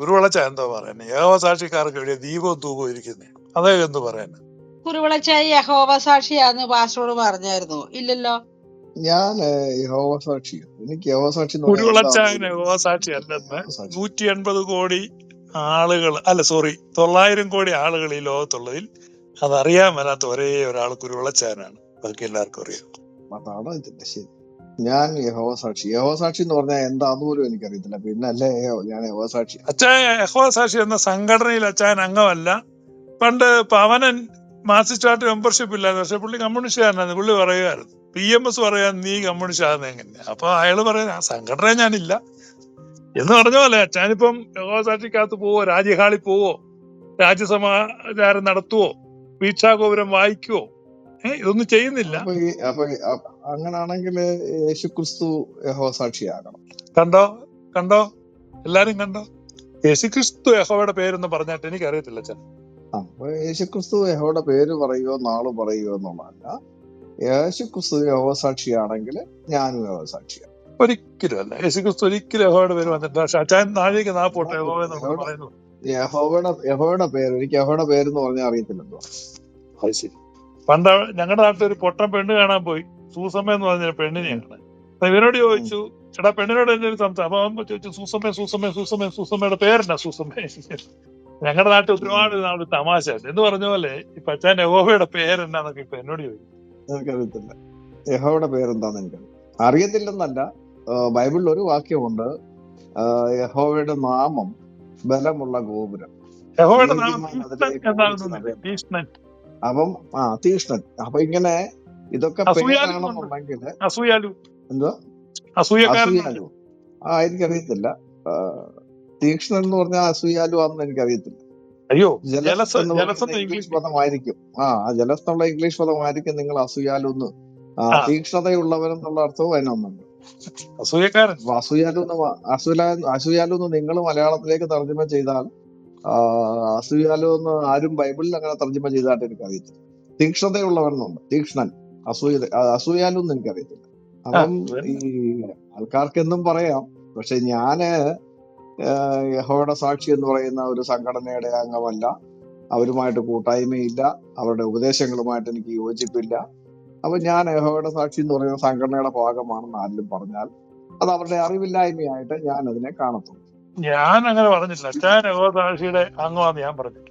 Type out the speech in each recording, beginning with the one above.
കുരുവിളച്ച എന്തോ പറയുന്നത് യഹോവ സാക്ഷിക്കാർക്ക് എവിടെ ദീപവും തൂപവും ഇരിക്കുന്നത് അതേ എന്ന് പറയുന്നത് കുരുവിളച്ചായി യഹോവ സാക്ഷിയാന്ന് പാസ്റ്ററോട് പറഞ്ഞായിരുന്നു. ഇല്ലല്ലോ? ഞാൻ യഹോവ സാക്ഷി. എനിക്ക് യഹോവ സാക്ഷി യഹോവ സാക്ഷി അല്ലെന്ന് നൂറ്റി എൺപത് കോടി ആളുകൾ അല്ല സോറി തൊള്ളായിരം കോടി ആളുകൾ ഈ ലോകത്തുള്ളതിൽ അതറിയാൻ വരാത്ത ഒരേ ഒരാൾ കുരുവിളച്ചാനാണ് ബാക്കി എല്ലാവർക്കും അറിയാം. അതാണ് ശരി. ഞാൻ യഹോവ സാക്ഷി യഹോവ സാക്ഷി എന്ന് പറഞ്ഞാൽ എന്താന്ന് പോലും എനിക്കറിയത്തില്ല. പിന്നെ അല്ലേ യഹോ- ഞാൻ യഹോവ സാക്ഷി അച്ഛൻ യഹോവ സാക്ഷി എന്ന സംഘടനയിൽ അച്ഛൻ അംഗമല്ല. പണ്ട് പവനൻ മാർക്സിസ്റ്റ് പാർട്ടി മെമ്പർഷിപ്പ് ഇല്ലായിരുന്നു. പക്ഷെ പുള്ളി കമ്മ്യൂണിസ്റ്റുകാരനാണ് പുള്ളി പറയുമായിരുന്നു. പി എം എസ് പറയാൻ നീ കമ്മ്യൂണിസ്റ്റ് ആകുന്ന എങ്ങനെയാ? അപ്പൊ അയാൾ പറയുന്ന സംഘടന ഞാനില്ല. എന്ന് പറഞ്ഞ പോലെ അച്ചാനിപ്പം യഹോവ സാക്ഷിക്കകത്ത് പോവോ രാജ്യഹാളിൽ പോവോ രാജ്യസമാചാരം നടത്തുവോ വീക്ഷാഗോപുരം വായിക്കുവോ ഏഹ് ഇതൊന്നും ചെയ്യുന്നില്ല. അപ്പൊ അങ്ങനാണെങ്കിൽ യേശു ക്രിസ്തു യഹോവ സാക്ഷിയാകണം. കണ്ടോ? കണ്ടോ? എല്ലാരും കണ്ടോ? യേശുക്രിസ്തു യഹോയുടെ പേരെന്ന് പറഞ്ഞിട്ട് എനിക്ക് അറിയത്തില്ല അപ്പൊ യേശു ക്രിസ്തു യഹോയുടെ പേര് പറയുകയോ നാൾ പറയുകയോ എന്നുള്ളതല്ല. യേശു ക്രിസ്തു യഹോസാക്ഷിയാണെങ്കിൽ ഞാനും യഹോസാക്ഷിയാണ് ഒരിക്കലും അല്ല യേശുക്രിസ്തു ഒരിക്കലും യഹോയുടെ പേര് വന്നിട്ടുണ്ട് പക്ഷെ അച്ഛൻ നാഴിക നാ പോട്ടെ യഹോവ നമ്മൾ യഹോയുടെ യഹോയുടെ പേര് എനിക്ക് യഹോയുടെ പേരെന്ന് പറഞ്ഞാൽ അറിയത്തില്ലല്ലോ അത് ശരി. പണ്ട് ഞങ്ങളുടെ നാട്ടിൽ ഒരു പൊട്ടൻ പെണ്ണ് കാണാൻ പോയി. സൂസമ്മ എന്ന് പറഞ്ഞ പെണ്ണിനെ പെണ്ണിനെയാണ് ഇവരോട് ചോദിച്ചു എടാ പെണ്ണിനോട് എന്റെ ഒരു സംസാരം അപ്പൊ അവൻ ചോദിച്ചു സൂസമ്മ സൂസമ്മ സൂസമ്മ സൂസമ്മയുടെ പേരെന്നാ സൂസമ്മ? ഞങ്ങളുടെ നാട്ടിൽ ഒരുപാട് നാൾ തമാശ. എന്ന് പറഞ്ഞ പോലെ ഈ പച്ചാൻ യഹോവയുടെ പേരെന്നാന്നൊക്കെ ഇപ്പൊ എന്നോട് ചോദിച്ചു. എനിക്കറിയത്തില്ല. പേരെന്താന്ന് അറിയത്തില്ലെന്നല്ല ബൈബിളിൽ ഒരു വാക്യമുണ്ട്. യഹോവയുടെ നാമം ബലമുള്ള ഗോപുരം. യഹോവയുടെ നാമം അപ്പം ആ തീഷ്ണൻ. അപ്പൊ ഇങ്ങനെ ഇതൊക്കെ അസൂയാലുണ്ട് എന്തോ? അസൂയാലു ആ എനിക്കറിയത്തില്ല. തീക്ഷ്ണൻ എന്ന് പറഞ്ഞാൽ അസൂയാലു ആണെന്ന് എനിക്കറിയത്തില്ല. അയ്യോ ജലസ് ഇംഗ്ലീഷ് പദമായിരിക്കും. ആ ജലസ് എന്നുള്ള ഇംഗ്ലീഷ് പദമായിരിക്കും നിങ്ങൾ അസൂയാലു എന്ന്. ആ, ആ. തീക്ഷ്ണതയുള്ളവൻ എന്നുള്ള അർത്ഥവും അതിനൊന്നുണ്ട് അസൂയക്കാരൻ. അസൂയാലു അസൂയാലു എന്ന് നിങ്ങൾ മലയാളത്തിലേക്ക് തർജമ ചെയ്താൽ അസൂയാലു എന്ന് ആരും ബൈബിളിൽ അങ്ങനെ തർജമ ചെയ്തതായിട്ട് എനിക്ക് അറിയത്തില്ല തീക്ഷ്ണതയുള്ളവരെന്നുണ്ട്. തീക്ഷ്ണൻ. അസൂയ അസൂയാലോ എന്ന് എനിക്കറിയത്തില്ല. അപ്പം ഈ ആൾക്കാർക്കെന്നും പറയാം. പക്ഷെ ഞാൻ യഹോയുടെ സാക്ഷി എന്ന് പറയുന്ന ഒരു സംഘടനയുടെ അംഗമല്ല. അവരുമായിട്ട് കൂട്ടായ്മയില്ല. അവരുടെ ഉപദേശങ്ങളുമായിട്ട് എനിക്ക് യോജിപ്പില്ല. അപ്പൊ ഞാൻ യഹോയുടെ സാക്ഷി എന്ന് പറയുന്ന സംഘടനയുടെ ഭാഗമാണെന്ന് ആരെങ്കിലും പറഞ്ഞാൽ അത് അവരുടെ അറിവില്ലായ്മയായിട്ട് ഞാൻ അതിനെ കാണത്തുള്ളൂ. ഞാൻ അങ്ങനെ പറഞ്ഞില്ല അച്ഛൻ യഹോദാക്ഷിയുടെ അംഗമാന്ന് ഞാൻ പറഞ്ഞു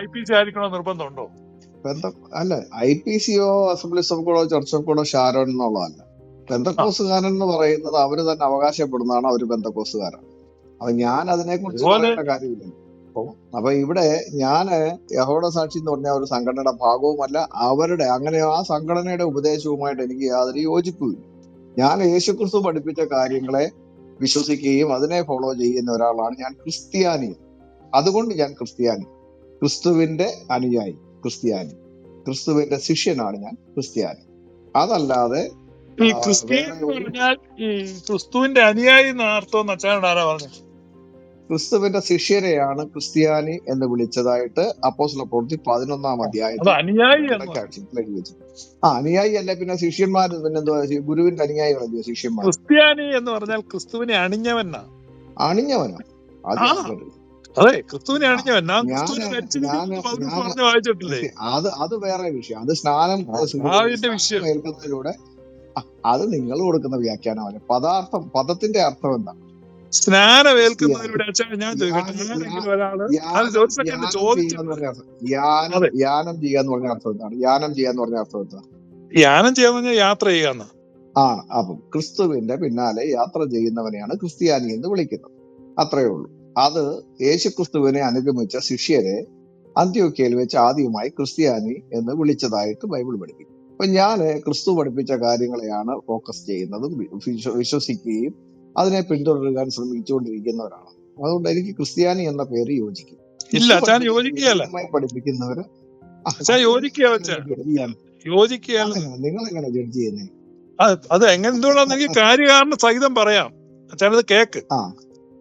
ഐ പി സി ആയിരിക്കണോ നിർബന്ധമുണ്ടോ? അല്ല ഐ പി സിയോ അസംബ്ലീസ് ഓഫ് ഗോഡോ ചർച്ച് ഓഫ് ഗോഡോ ഷാരോൺ എന്നുള്ളതല്ല. ബന്ധക്കോസുകാരൻ എന്ന് പറയുന്നത് അവർ തന്നെ അവകാശപ്പെടുന്നതാണ് അവർ ബന്ധക്കോസുകാരൻ അപ്പൊ ഞാൻ അതിനെ കുറിച്ച് പറയേണ്ട കാര്യമില്ല. അപ്പൊ അപ്പൊ ഇവിടെ ഞാൻ യഹോട സാക്ഷി എന്ന് പറഞ്ഞ ഒരു സംഘടനയുടെ ഭാഗവുമല്ല അവരുടെ അങ്ങനെ ആ സംഘടനയുടെ ഉപദേശവുമായിട്ട് എനിക്ക് യാതൊരു യോജിപ്പുമില്ല. ഞാൻ യേശുക്രിസ്തു പഠിപ്പിച്ച കാര്യങ്ങളെ വിശ്വസിക്കുകയും അതിനെ ഫോളോ ചെയ്യുന്ന ഒരാളാണ് ഞാൻ ക്രിസ്ത്യാനി. അതുകൊണ്ട് ഞാൻ ക്രിസ്ത്യാനി. ക്രിസ്തുവിന്റെ അനുയായി ക്രിസ്ത്യാനി. ക്രിസ്തുവിന്റെ ശിഷ്യനാണ് ഞാൻ ക്രിസ്ത്യാനി. അതല്ലാതെ ഈ ക്രിസ്ത്യൻ പറഞ്ഞാൽ ഈ ക്രിസ്തുവിന്റെ അനുയായി എന്ന അർത്ഥം വെച്ചാൽ ആരാ പറഞ്ഞത്? ക്രിസ്തുവിന്റെ ശിഷ്യരെയാണ് ക്രിസ്ത്യാനി എന്ന് വിളിച്ചതായിട്ട് അപ്പോസ്ല പ്രവൃത്തി പതിനൊന്നാം അധ്യായം അധ്യായത്തിൽ എഴുതി വെച്ചു ആ അനുയായി അല്ല പിന്നെ ശിഷ്യന്മാർ പിന്നെ എന്തുവാ ഗുരുവിന്റെ അനുയായികളല്ലേ ശിഷ്യന്മാർ ക്രിസ്ത്യാനി എന്ന് പറഞ്ഞാൽ ക്രിസ്തുവിനെ അണിഞ്ഞവനാ. അണിഞ്ഞവനാ. അത് ക്രിസ്തുവിനെ അണിഞ്ഞവൻ. വായിച്ചിട്ടില്ലേ? അത് അത് വേറെ വിഷയം. അത് സ്നാനം വിഷയം. ഏൽക്കുന്നതിലൂടെ അത് നിങ്ങൾ കൊടുക്കുന്ന വ്യാഖ്യാനം പദാർത്ഥം പദത്തിന്റെ അർത്ഥം എന്താണ്? സ്നാനം ക്രിസ്ത്യാനി ഏൽക്കുന്നതിലൂടെ അച്ഛൻ ഞാൻ ചോദിക്കട്ടെ ഒരാൾ അത് യാനം ഒരു യാനം ചെയ്യാന്ന് പറഞ്ഞ അർത്ഥം എന്താണ്? യാനം ചെയ്യാന്ന് പറഞ്ഞ അർത്ഥം എന്താ? യാനം ചെയ്യാന്ന് പറഞ്ഞാൽ യാത്ര ചെയ്യാന്ന് ആ അപ്പം ക്രിസ്തുവിന്റെ പിന്നാലെ യാത്ര ചെയ്യുന്നവനെയാണ് ക്രിസ്ത്യാനി എന്ന് വിളിക്കുന്നത്. അത്രയേ ഉള്ളൂ. അത് യേശു ക്രിസ്തുവിനെ അനുഗമിച്ച ശിഷ്യരെ അന്ത്യോക്കയിൽ വെച്ച് ആദ്യമായി ക്രിസ്ത്യാനി എന്ന് വിളിച്ചതായിട്ട് ബൈബിൾ പഠിപ്പിക്കും അപ്പൊ ഞാൻ ക്രിസ്തു പഠിപ്പിച്ച കാര്യങ്ങളെയാണ് ഫോക്കസ് ചെയ്യുന്നതും വിശ്വസിക്കുകയും അതിനെ പിന്തുടരുവാൻ ശ്രമിച്ചുകൊണ്ടിരിക്കുന്നവരാണ്. അതുകൊണ്ട് എനിക്ക് ക്രിസ്ത്യാനി എന്ന പേര് യോജിക്കും. ഇല്ല പഠിപ്പിച്ചത് യോജിക്കുകയല്ല. പഠിപ്പിക്കുന്നവര് ആ, അച്ഛൻ അത് യോജിക്കുക നിങ്ങൾ എങ്ങനെ ജഡ്ജ് ചെയ്യുന്നേ? അത് എങ്ങനെ എന്തുകൊണ്ടാന്ന് എനിക്ക് കാര്യകാരണ സഹിതം പറയാം. അച്ഛനത് കേക്ക്. ആ.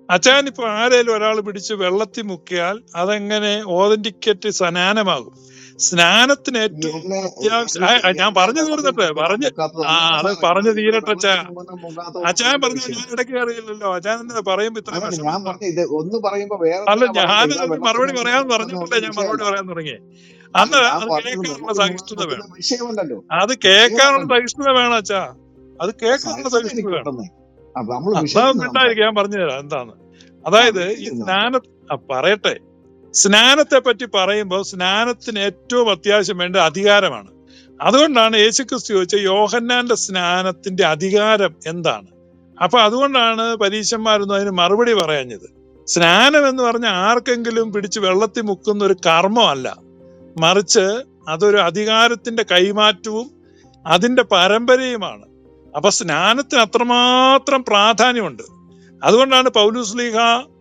അച്ഛൻ ഇപ്പൊ ആരേലും ഒരാൾ പിടിച്ച് വെള്ളത്തിൽ മുക്കിയാൽ അതെങ്ങനെ ഓതന്റിക്കറ്റ് സ്നാനമാകും. സ്നാനത്തിന് ഏറ്റവും അത്യാവശ്യം ഞാൻ പറഞ്ഞത് പറഞ്ഞു പറഞ്ഞ ആ അത് പറഞ്ഞ് തീരട്ടെ അച്ഛാ. അച്ഛാൻ പറഞ്ഞു ഞാൻ ഇടയ്ക്ക് അറിയില്ലല്ലോ. അച്ഛാൻ തന്നെ പറയുമ്പോ ഇത്ര ഒന്ന് പറയുമ്പോ വേറെ അല്ല ഞാൻ മറുപടി പറയാൻ പറഞ്ഞിട്ടല്ലേ ഞാൻ മറുപടി പറയാൻ തുടങ്ങി. അന്ന് അത് കേൾക്കാനുള്ള സഹിഷ്ണുത വേണം. അത് കേൾക്കാനുള്ള സഹിഷ്ണുത വേണം അച്ഛാ. അത് കേൾക്കാനുള്ള സഹിഷ്ണുത വേണം അതാ മിണ്ടായിരിക്കും ഞാൻ പറഞ്ഞുതരാം എന്താണ് അതായത് ഈ സ്നാന പറയട്ടെ. സ്നാനത്തെ പറ്റി പറയുമ്പോൾ സ്നാനത്തിന് ഏറ്റവും അത്യാവശ്യം വേണ്ട അധികാരമാണ്. അതുകൊണ്ടാണ് യേശുക്രിസ്തു ചോദിച്ച യോഹന്നാന്റെ സ്നാനത്തിന്റെ അധികാരം എന്താണ്? അപ്പൊ അതുകൊണ്ടാണ് പരീശന്മാരൊന്നും അതിന് മറുപടി പറയാഞ്ഞത്. സ്നാനം എന്ന് പറഞ്ഞ ആർക്കെങ്കിലും പിടിച്ച് വെള്ളത്തിൽ മുക്കുന്ന ഒരു കർമ്മമല്ല മറിച്ച് അതൊരു അധികാരത്തിന്റെ കൈമാറ്റവും അതിന്റെ പരമ്പരയുമാണ്. അപ്പൊ സ്നാനത്തിന് അത്രമാത്രം പ്രാധാന്യമുണ്ട്. അതുകൊണ്ടാണ് പൗലൂസ് ലീഹ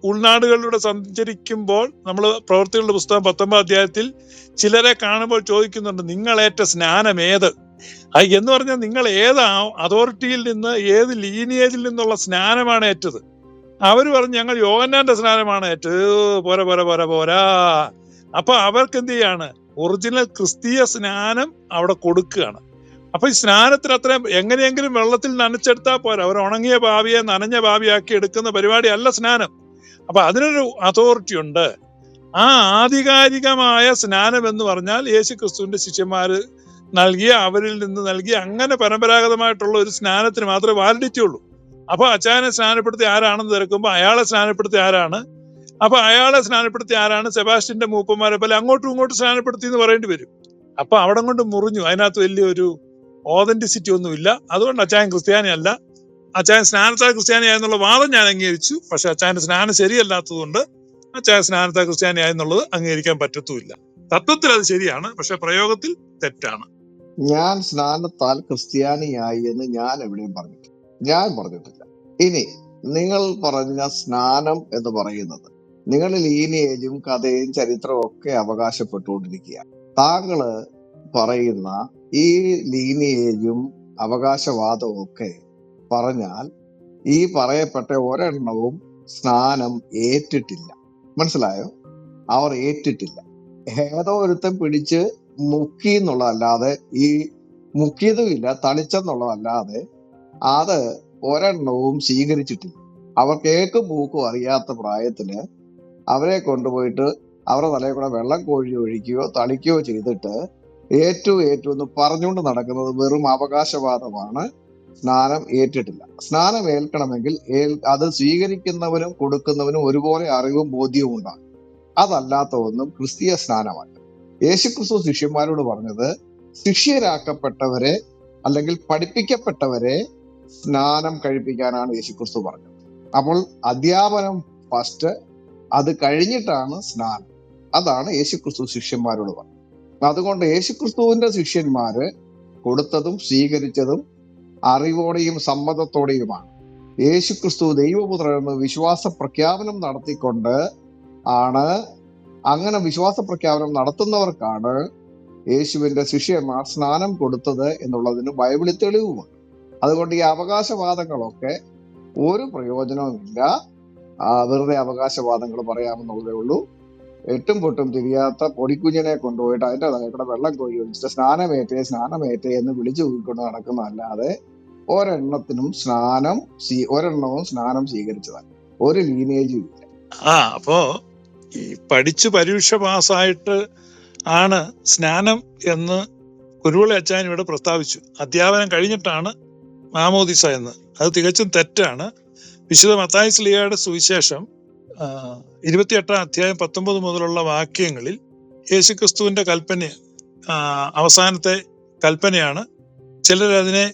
ഉൾനാടുകളിലൂടെ സഞ്ചരിക്കുമ്പോൾ നമ്മൾ പ്രവർത്തികളുടെ പുസ്തകം പത്തൊമ്പത് അധ്യായത്തിൽ ചിലരെ കാണുമ്പോൾ ചോദിക്കുന്നുണ്ട് നിങ്ങളേറ്റ സ്നാനം ഏത്? എന്ന് പറഞ്ഞാൽ നിങ്ങൾ ഏത് അതോറിറ്റിയിൽ നിന്ന് ഏത് ലീനിയേജിൽ നിന്നുള്ള സ്നാനമാണ് ഏറ്റത്? അവർ പറഞ്ഞു ഞങ്ങൾ യോഗന്നാന്റെ സ്നാനമാണ് ഏറ്റത്. പോരാ പോരാ പോരാ പോരാ. അപ്പൊ അവർക്ക് എന്ത് ചെയ്യാണ്? ഒറിജിനൽ ക്രിസ്തീയ സ്നാനം അവിടെ കൊടുക്കുകയാണ്. അപ്പൊ ഈ സ്നാനത്തിന് അത്രയും എങ്ങനെയെങ്കിലും വെള്ളത്തിൽ നനച്ചെടുത്താൽ പോരാ. ഒരു ഉണങ്ങിയ ഭാവിയെ നനഞ്ഞ ഭാവിയാക്കി എടുക്കുന്ന പരിപാടി അല്ല സ്നാനം. അപ്പൊ അതിനൊരു അതോറിറ്റി ഉണ്ട്. ആ ആധികാരികമായ സ്നാനം എന്ന് പറഞ്ഞാൽ യേശു ക്രിസ്തുവിന്റെ ശിഷ്യന്മാര് നൽകിയ അവരിൽ നിന്ന് നൽകിയ അങ്ങനെ പരമ്പരാഗതമായിട്ടുള്ള ഒരു സ്നാനത്തിന് മാത്രമേ വാലിഡിറ്റി ഉള്ളൂ. അപ്പൊ അച്ചായനെ സ്നാനപ്പെടുത്തി ആരാണെന്ന് തിരക്കുമ്പോൾ അയാളെ സ്നാനപ്പെടുത്തി ആരാണ്? അപ്പൊ അയാളെ സ്നാനപ്പെടുത്തി ആരാണ്? സെബാസ്റ്റിന്റെ മൂപ്പന്മാരെ പോലെ അങ്ങോട്ടും ഇങ്ങോട്ടും സ്നാനപ്പെടുത്തി എന്ന് പറയേണ്ടി വരും. അപ്പൊ അവിടെ കൊണ്ട് മുറിഞ്ഞു. അതിനകത്ത് വലിയൊരു ഓതന്റിസിറ്റി ഒന്നുമില്ല. അതുകൊണ്ട് അച്ചായൻ ക്രിസ്ത്യാനി അല്ല അച്ചായൻ സ്നാനത്താൽ ക്രിസ്ത്യാനിയായെന്നുള്ള വാദം ഞാൻ അംഗീകരിച്ചു. പക്ഷെ അച്ചായന്റെ സ്നാനം ശരിയല്ലാത്തതുകൊണ്ട് അച്ചായൻ സ്നാനത്താൽ ക്രിസ്ത്യാനിയായെന്നുള്ളത് അംഗീകരിക്കാൻ പറ്റത്തുമില്ല. തത്വത്തിൽ അത് ശരിയാണ് പക്ഷെ പ്രയോഗത്തിൽ തെറ്റാണ്. ഞാൻ സ്നാനത്താൽ ക്രിസ്ത്യാനിയായി എന്ന് ഞാൻ എവിടെയും പറഞ്ഞിട്ടില്ല. ഞാൻ പറഞ്ഞിട്ടില്ല. ഇനി നിങ്ങൾ പറഞ്ഞ സ്നാനം എന്ന് പറയുന്നത് നിങ്ങൾ ലീനിയേജും കഥയും ചരിത്രവും ഒക്കെ അവകാശപ്പെട്ടുകൊണ്ടിരിക്കുക താങ്കൾ പറയുന്ന ഈ ലീനിയേജും അവകാശവാദവും ഒക്കെ പറഞ്ഞാൽ ഈ പറയപ്പെട്ട ഒരെണ്ണവും സ്നാനം ഏറ്റിട്ടില്ല. മനസ്സിലായോ? അവർ ഏറ്റിട്ടില്ല. ഏതോ ഒരുത്തൻ പിടിച്ച് മുക്കി എന്നുള്ളതല്ലാതെ ഈ മുക്കിയതുമില്ല തളിച്ചെന്നുള്ളതല്ലാതെ അത് ഒരെണ്ണവും സ്വീകരിച്ചിട്ടില്ല. അവർ കേക്കും മൂക്കും അറിയാത്ത പ്രായത്തിൽ അവരെ കൊണ്ടുപോയിട്ട് അവരുടെ തലയിൽ കൂടെ വെള്ളം കോഴി ഒഴിക്കുകയോ തളിക്കുകയോ ചെയ്തിട്ട് ഏറ്റവും ഏറ്റവും എന്ന് പറഞ്ഞുകൊണ്ട് നടക്കുന്നത് വെറും അവകാശവാദമാണ്. സ്നാനം ഏറ്റിട്ടില്ല. സ്നാനം ഏൽക്കണമെങ്കിൽ ഏൽ അത് സ്വീകരിക്കുന്നവനും കൊടുക്കുന്നവനും ഒരുപോലെ അറിവും ബോധ്യവും ഉണ്ടാകും അതല്ലാത്ത ഒന്നും ക്രിസ്തീയ സ്നാനമല്ല. യേശുക്രിസ്തു ശിഷ്യന്മാരോട് പറഞ്ഞത് ശിഷ്യരാക്കപ്പെട്ടവരെ അല്ലെങ്കിൽ പഠിപ്പിക്കപ്പെട്ടവരെ സ്നാനം കഴിപ്പിക്കാനാണ് യേശുക്രിസ്തു പറഞ്ഞത്. അപ്പോൾ അധ്യാപനം ഫസ്റ്റ് അത് കഴിഞ്ഞിട്ടാണ് സ്നാനം. അതാണ് യേശുക്രിസ്തു ശിഷ്യന്മാരോട് പറഞ്ഞത്. അതുകൊണ്ട് യേശുക്രിസ്തുവിന്റെ ശിഷ്യന്മാര് കൊടുത്തതും സ്വീകരിച്ചതും അറിവോടെയും സമ്മതത്തോടെയുമാണ്. യേശുക്രിസ്തു ദൈവപുത്രൻ എന്ന് വിശ്വാസ പ്രഖ്യാപനം നടത്തിക്കൊണ്ട് ആണ് അങ്ങനെ വിശ്വാസ പ്രഖ്യാപനം നടത്തുന്നവർക്കാണ് യേശുവിന്റെ ശിഷ്യന്മാർ സ്നാനം കൊടുത്തത് എന്നുള്ളതിന് ബൈബിളിൽ തെളിവുമുണ്ട്. അതുകൊണ്ട് ഈ അവകാശവാദങ്ങളൊക്കെ ഒരു പ്രയോജനവുമില്ല. വെറുതെ അവകാശവാദങ്ങൾ പറയാമെന്നുള്ളതേ ഉള്ളൂ. എട്ടും പൊട്ടും തിരിയാത്ത പൊടിക്കുഞ്ഞിനെ കൊണ്ടുപോയിട്ട് അതിന്റെ തലയുടെ വെള്ളം കോഴി ഒഴിച്ചിട്ട് സ്നാനമേറ്റേ സ്നാനമേറ്റേ എന്ന് വിളിച്ചു കൂയിക്കൊണ്ട് നടക്കുന്നതല്ലാതെ ഒരെണ്ണത്തിനും സ്നാനം ഒരെണ്ണവും സ്നാനം സ്വീകരിച്ചതാണ്. ഒരു ലീനേജും ഇല്ല. ആ അപ്പോ ഈ പഠിച്ചു പരീക്ഷ പാസ്സായിട്ട് ആണ് സ്നാനം എന്ന് കുരുവിളി അച്ചാൻ ഇവിടെ പ്രസ്താവിച്ചു. അധ്യാപനം കഴിഞ്ഞിട്ടാണ് മാമോദിസ എന്ന്. അത് തികച്ചും തെറ്റാണ്. വിശുദ്ധ മത്തായി സ്ലിയയുടെ സുവിശേഷം ഇരുപത്തിയെട്ടാം അധ്യായം പത്തൊമ്പത് മുതലുള്ള വാക്യങ്ങളിൽ യേശുക്രിസ്തുവിന്റെ കൽപ്പന അവസാനത്തെ കൽപ്പനയാണ്. ചിലർ അതിനെ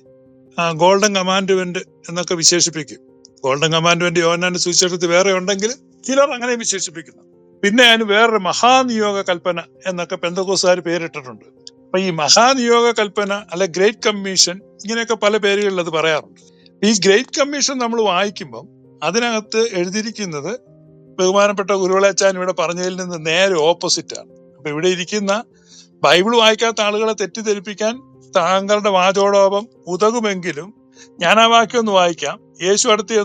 ഗോൾഡൻ കമാൻഡ്മെന്റ് എന്നൊക്കെ വിശേഷിപ്പിക്കും. ഗോൾഡൻ കമാൻഡ്മെന്റ് യോനാന്റെ സുവിശേഷത്തിൽ വേറെ ഉണ്ടെങ്കിൽ ചിലർ അങ്ങനെ വിശേഷിപ്പിക്കുന്നു. പിന്നെ അതിന് വേറൊരു മഹാനിയോഗ കൽപ്പന എന്നൊക്കെ പെന്തകോസുകാർ പേരിട്ടിട്ടുണ്ട്. അപ്പൊ ഈ മഹാനിയോഗ കൽപ്പന അല്ലെ ഗ്രേറ്റ് കമ്മീഷൻ ഇങ്ങനെയൊക്കെ പല പേരുകളിൽ അത് പറയാറുണ്ട്. ഈ ഗ്രേറ്റ് കമ്മീഷൻ നമ്മൾ വായിക്കുമ്പം അതിനകത്ത് എഴുതിയിരിക്കുന്നത് ബഹുമാനപ്പെട്ട ഗുരുവിളച്ചാൻ ഇവിടെ പറഞ്ഞതിൽ നിന്ന് നേരെ ഓപ്പോസിറ്റ് ആണ്. അപ്പൊ ഇവിടെ ഇരിക്കുന്ന ബൈബിൾ വായിക്കാത്ത ആളുകളെ തെറ്റിദ്ധരിപ്പിക്കാൻ താങ്കളുടെ വാചോടോപം ഉതകുമെങ്കിലും ഞാൻ ആ വാക്യം വായിക്കാം. യേശു അടുത്ത്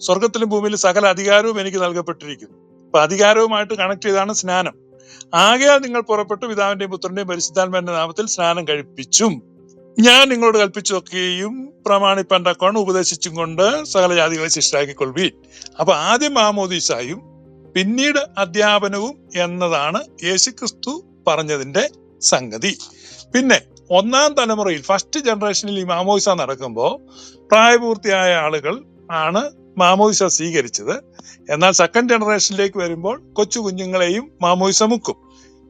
സ്വർഗത്തിലും ഭൂമിയിലും സകല അധികാരവും എനിക്ക് നൽകപ്പെട്ടിരിക്കുന്നു. അപ്പൊ അധികാരവുമായിട്ട് കണക്ട് ചെയ്താണ് സ്നാനം. ആകയാൽ നിങ്ങൾ പുറപ്പെട്ടു പിതാവിന്റെയും പുത്രന്റെയും പരിശുദ്ധാത്മാവിന്റെ നാമത്തിൽ സ്നാനം കഴിപ്പിച്ചും. ഞാൻ നിങ്ങളോട് കൽപ്പിച്ചു നോക്കുകയും പ്രമാണിപ്പാൻ തക്കവണ്ണം ഉപദേശിച്ചും കൊണ്ട് സകല ജാതികളെ ശിഷ്ടാക്കിക്കൊള്ളുവീൻ. അപ്പൊ ആദ്യം മാമോദീസായും പിന്നീട് അധ്യാപനവും എന്നതാണ് യേശുക്രിസ്തു പറഞ്ഞതിന്റെ സംഗതി. പിന്നെ ഒന്നാം തലമുറയിൽ ഫസ്റ്റ് ജനറേഷനിൽ ഈ മാമോദിസ നടക്കുമ്പോൾ പ്രായപൂർത്തിയായ ആളുകൾ ആണ് മാമോദിസ സ്വീകരിച്ചത്. എന്നാൽ സെക്കൻഡ് ജനറേഷനിലേക്ക് വരുമ്പോൾ കൊച്ചു കുഞ്ഞുങ്ങളെയും മാമോദിസ മുക്കും.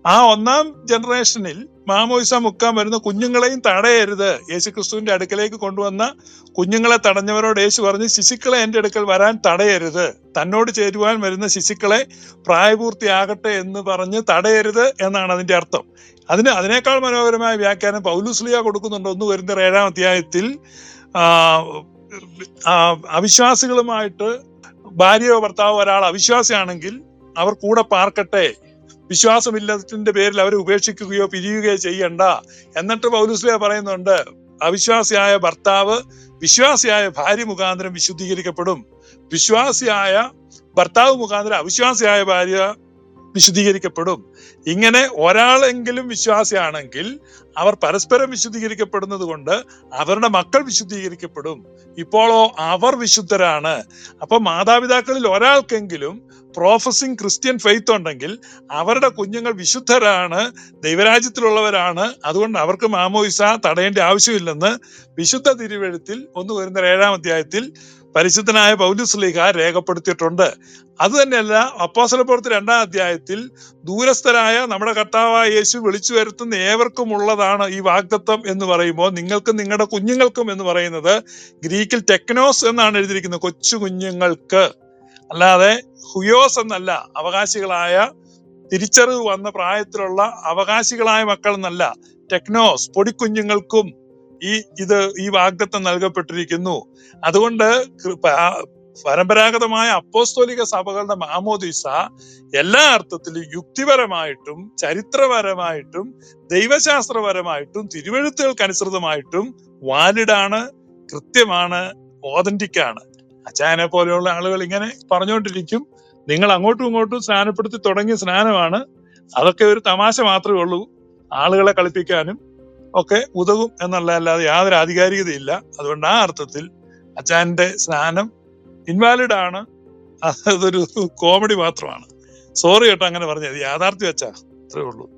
ആ ഒന്നാം ജനറേഷനിൽ മാമോയിസ മുക്കാൻ വരുന്ന കുഞ്ഞുങ്ങളെയും തടയരുത്. യേശു ക്രിസ്തുവിന്റെ അടുക്കലേക്ക് കൊണ്ടുവന്ന കുഞ്ഞുങ്ങളെ തടഞ്ഞവരോട് യേശു പറഞ്ഞ് ശിശുക്കളെ എന്റെ അടുക്കൽ വരാൻ തടയരുത്. തന്നോട് ചേരുവാൻ വരുന്ന ശിശുക്കളെ പ്രായപൂർത്തിയാകട്ടെ എന്ന് പറഞ്ഞ് തടയരുത് എന്നാണ് അതിന്റെ അർത്ഥം. അതിന് അതിനേക്കാൾ മനോഹരമായ വ്യാഖ്യാനം പൗലുസ്ലിയ കൊടുക്കുന്നുണ്ട് ഒന്ന് വരുന്ന ഏഴാം അധ്യായത്തിൽ. അവിശ്വാസികളുമായിട്ട് ഭാര്യയോ ഭർത്താവോ ഒരാൾ അവിശ്വാസിയാണെങ്കിൽ അവർ കൂടെ പാർക്കട്ടെ വിശ്വാസമില്ലാത്തതിന്റെ പേരിൽ അവരെ ഉപേക്ഷിക്കുകയോ പിരിയുകയോ ചെയ്യണ്ട. എന്നിട്ട് പൗലുസ്ലിയ പറയുന്നുണ്ട് അവിശ്വാസിയായ ഭർത്താവ് വിശ്വാസിയായ ഭാര്യ മുഖാന്തരം വിശുദ്ധീകരിക്കപ്പെടും. വിശ്വാസിയായ ഭർത്താവ് മുഖാന്തരം അവിശ്വാസിയായ ഭാര്യ വിശുദ്ധീകരിക്കപ്പെടും. ഇങ്ങനെ ഒരാളെങ്കിലും വിശ്വാസിയാണെങ്കിൽ അവർ പരസ്പരം വിശുദ്ധീകരിക്കപ്പെടുന്നത് കൊണ്ട് അവരുടെ മക്കൾ വിശുദ്ധീകരിക്കപ്പെടും. ഇപ്പോഴോ അവർ വിശുദ്ധരാണ്. അപ്പൊ മാതാപിതാക്കളിൽ ഒരാൾക്കെങ്കിലും പ്രോഫസിങ് ക്രിസ്ത്യൻ ഫെയ്ത്ത് ഉണ്ടെങ്കിൽ അവരുടെ കുഞ്ഞുങ്ങൾ വിശുദ്ധരാണ് ദൈവരാജ്യത്തിലുള്ളവരാണ്. അതുകൊണ്ട് അവർക്ക് മാമോയിസ തടയേണ്ട ആവശ്യമില്ലെന്ന് വിശുദ്ധ തിരുവെഴുത്തിൽ ഒന്ന് വരുന്ന ഏഴാം അധ്യായത്തിൽ പരിശുദ്ധനായ പൗലുസ്ലിഹ രേഖപ്പെടുത്തിയിട്ടുണ്ട്. അത് തന്നെയല്ല അപ്പോസലപ്പുറത്ത് രണ്ടാം അധ്യായത്തിൽ ദൂരസ്ഥരായ നമ്മുടെ കർത്താവായ യേശു വിളിച്ചു വരുത്തുന്ന ഏവർക്കും ഉള്ളതാണ് ഈ വാഗ്ദത്വം എന്ന് പറയുമ്പോൾ നിങ്ങൾക്കും നിങ്ങളുടെ കുഞ്ഞുങ്ങൾക്കും എന്ന് പറയുന്നത് ഗ്രീക്കിൽ ടെക്നോസ് എന്നാണ് എഴുതിയിരിക്കുന്നത് കൊച്ചു കുഞ്ഞുങ്ങൾക്ക്. അല്ലാതെ ഹുയോസ് എന്നല്ല അവകാശികളായ തിരിച്ചറിവ് വന്ന പ്രായത്തിലുള്ള അവകാശികളായ മക്കൾ എന്നല്ല ടെക്നോസ് പൊടിക്കുഞ്ഞുങ്ങൾക്കും ഈ ഇത് ഈ വാഗ്ദത്തം നൽകപ്പെട്ടിരിക്കുന്നു. അതുകൊണ്ട് പരമ്പരാഗതമായ അപ്പോസ്തോലിക സഭകളുടെ മാമോദിസ എല്ലാ അർത്ഥത്തിലും യുക്തിപരമായിട്ടും ചരിത്രപരമായിട്ടും ദൈവശാസ്ത്രപരമായിട്ടും തിരുവഴുത്തുകൾക്കനുസൃതമായിട്ടും വാലിഡാണ് കൃത്യമാണ് ഓതന്റിക് ആണ് അച്ചായനെ പോലെയുള്ള ആളുകൾ ഇങ്ങനെ പറഞ്ഞുകൊണ്ടിരിക്കും. നിങ്ങൾ അങ്ങോട്ടും ഇങ്ങോട്ടും സ്നാനപ്പെടുത്തി തുടങ്ങിയ സ്നാനമാണ്. അതൊക്കെ ഒരു തമാശ മാത്രമേ ഉള്ളൂ ആളുകളെ കളിപ്പിക്കാനും. ഒക്കെ ഉതകും എന്നുള്ള അല്ലാതെ യാതൊരു ആധികാരികതയില്ല. അതുകൊണ്ട് ആ അർത്ഥത്തിൽ അച്ചാന്റെ സ്നാനം ഇൻവാലിഡ് ആണ്. അതൊരു കോമഡി മാത്രമാണ്. സോറി കേട്ടോ അങ്ങനെ പറഞ്ഞത്. യാഥാർത്ഥ്യം വെച്ചാ. അത്രേ ഉള്ളൂ.